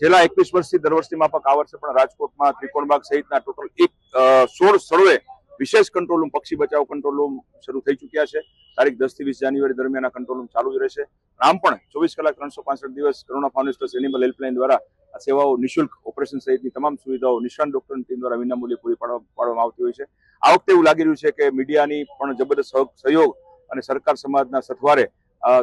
છેલ્લા એકવીસ વર્ષથી દર વર્ષની માફક આ પણ રાજકોટમાં ત્રિકોણબાગ સહિતના ટોટલ એક સોળ સ્થળોએ વિશેષ કંટ્રોલ રૂમ પક્ષી બચાવ કંટ્રોલ રૂમ શરૂ થઈ ચૂક્યા છે. તારીખ દસથી વીસ જાન્યુઆરી દરમિયાન કંટ્રોલ રૂમ ચાલુ જ રહેશે. આમ પણ ચોવીસ કલાક ત્રણસો પાસઠ દિવસ કરુણા ફાઉન્ડેશન એનિમલ હેલ્પલાઇન દ્વારા આ સેવાઓ નિઃશુલ્ક ઓપરેશન સહિતની તમામ સુવિધાઓ નિષ્ણાંત ડોક્ટરની ટીમ દ્વારા વિનામૂલ્યે પૂરી પાડવા- પાડવામાં આવતી હોય છે. આ વખતે એવું લાગી રહ્યું છે કે મીડિયાની પણ જબરદસ્ત સહયોગ- સહયોગ અને સરકાર સમાજના સથવારે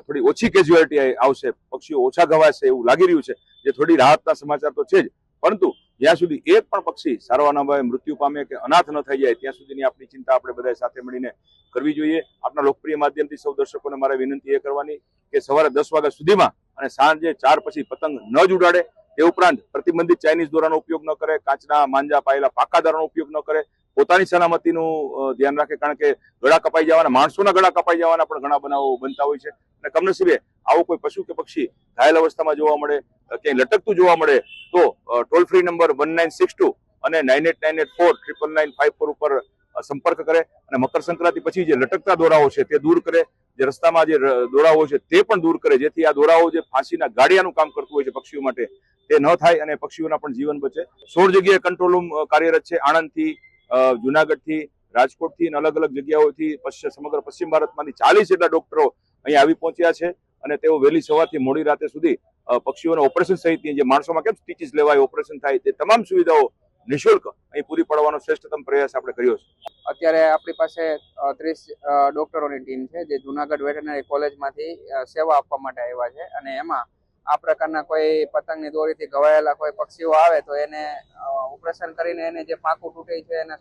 થોડી ઓછી કેજ્યુઆલિટી આવશે. પક્ષીઓ ઓછા ઘવાશે એવું લાગી રહ્યું છે. જે થોડી રાહતના સમાચાર તો છે જ. પરંતુ જ્યાં સુધી એક પણ પક્ષી સારવારના ભાવે મૃત્યુ પામે કે અનાથ ન થઈ જાય, ત્યાં સુધીની આપણી ચિંતા આપણે બધા સાથે મળીને કરવી જોઈએ. આપણા લોકપ્રિય માધ્યમથી સૌ દર્શકોને મારે વિનંતી એ કરવાની કે સવારે દસ વાગ્યા સુધીમાં અને સાંજે ચાર પછી પતંગ ન જ ઉડાડે. તે ઉપરાંત પ્રતિબંધિત ચાઇનીઝ દોરાનો ઉપયોગ ન કરે, કાચના માંજા પાયેલા પાકા દોરાનો ઉપયોગ ન કરે. પોતાની સલામતીનું ધ્યાન રાખે. કારણ કે ગળા કપાઈ જવાના, માણસોના ગળા કપાઈ જવાના પણ ઘણા બનાવો બનતા હોય છે. અને કમનસીબે આવો કોઈ પશુ કે પક્ષી ઘાયલ અવસ્થામાં જોવા મળે ક્યાંય લટકતું જોવા મળે, તો toll free number one nine six two અને nine eight nine eight four triple nine five four ઉપર સંપર્ક કરે અને મકર સંક્રાંતિ પછી જે લટકતા દોરાઓ છે તે દૂર કરે. જે રસ્તામાં જે દોરાઓ છે તે પણ દૂર કરે. જેથી આ દોરાઓ જે ફાંસીના ગાડિયાનું કામ કરતું હોય છે પક્ષીઓ માટે, તે ન થાય અને પક્ષીઓના પણ જીવન બચે. સોળ જગ્યાએ કંટ્રોલ રૂમ કાર્યરત છે. આણંદથી જુનાગઢથી, રાજકોટથી અલગ અલગ જગ્યાઓથી પશ્ચિમ, સમગ્ર પશ્ચિમ ભારતમાંથી ચાલીસ જેટલા ડોક્ટરો અહીં આવી પહોંચ્યા છે અને તેઓ વહેલી સવારથી મોડી રાતે સુધી પક્ષીઓના ઓપરેશન સહિતની જે માણસોમાં કેમ સ્ટીચીસ લેવાય, ઓપરેશન થાય, તે તમામ સુવિધાઓ નિઃશુલ્ક અહીં પૂરી પાડવાનો શ્રેષ્ઠતમ પ્રયાસ આપણે કર્યો છે. અત્યારે આપણી પાસે ત્રીસ ડોક્ટરોની ટીમ છે, જે જુનાગઢ વેટરનરી કોલેજમાંથી સેવા આપવા માટે આવ્યા છે અને એમાં આ પ્રકારના કોઈ પતંગની દોરીથી ઘવાયેલા કોઈ પક્ષીઓ આવે તો એને ઓપરેશન કરીને એને જે પાકું તૂટે છે, એને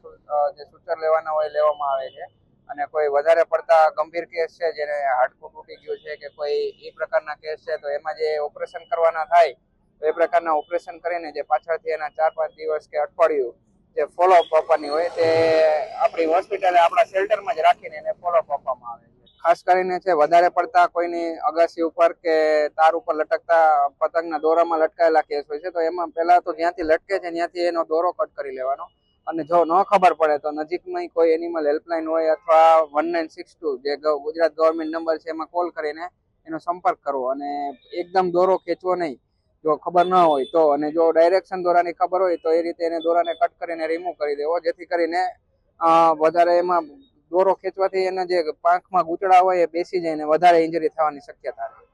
જે સૂચર લેવાના હોય લેવામાં આવે છે. અને કોઈ વધારે પડતા ગંભીર કેસ છે જેને હાડકું તૂટી ગયું છે કે કોઈ એ પ્રકારના કેસ છે, તો એમાં જે ઓપરેશન કરવાના થાય, તો એ પ્રકારના ઓપરેશન કરીને જે પાછળથી એના ચાર પાંચ દિવસ કે અઠવાડિયું જે ફોલોઅપ આપવાની હોય તે આપણી હોસ્પિટલે આપણા શેલ્ટરમાં જ રાખીને એને ફોલોઅપ ખાસ કરીને છે, વધારે પડતા કોઈની અગાસી ઉપર કે તાર ઉપર લટકતા પતંગના દોરામાં લટકાયેલા કેસ હોય છે, તો એમાં પહેલા તો જ્યાંથી લટકે છે, ત્યાંથી એનો દોરો કટ કરી લેવાનો. અને જો ન ખબર પડે, તો નજીકમાં કોઈ એનિમલ હેલ્પલાઇન હોય અથવા વન નાઇન સિક્સ ટુ જે ગુજરાત ગવર્મેન્ટ નંબર છે, એમાં કોલ કરીને એનો સંપર્ક કરવો. અને એકદમ દોરો ખેંચવો નહીં. જો ખબર ન હોય તો, અને જો ડાયરેક્શન દોરાની ખબર હોય તો એ રીતે એને દોરાને કટ કરીને રિમૂવ કરી દેવો, જેથી કરીને વધારે એમાં દોરો ખેંચવાથી એના જે પાંખમાં ગૂંચળા હોય એ બેસી જાય ને વધારે ઇન્જરી થવાની શક્યતા રહે.